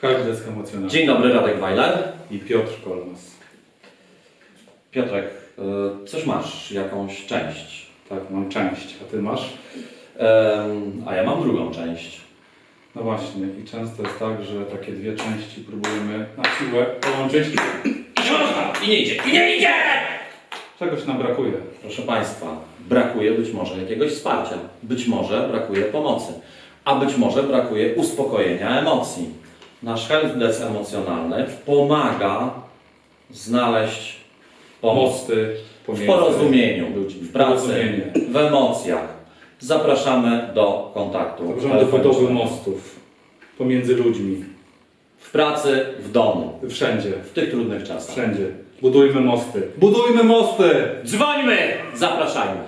Helpdesk emocjonalny. Dzień dobry, Radek Weiler. I Piotr Kolmas. Piotrek, y, coś masz, jakąś część. Tak, mam część, a ty masz? Em, A ja mam drugą część. No właśnie, i często jest tak, że takie dwie części próbujemy na siłę połączyć. I nie idzie, i nie idzie! Czegoś nam brakuje. Proszę Państwa, brakuje być może jakiegoś wsparcia, być może brakuje pomocy, a być może brakuje uspokojenia emocji. Nasz helpdesk emocjonalny pomaga znaleźć pomoc Mosty w porozumieniu, ludźmi. w pracy, w emocjach. Zapraszamy do kontaktu. Zapraszam do budowy mostów pomiędzy ludźmi. W pracy, w domu, Wszędzie. w tych trudnych czasach. Wszędzie. Budujmy mosty. Budujmy mosty! Dzwońmy! Zapraszajmy!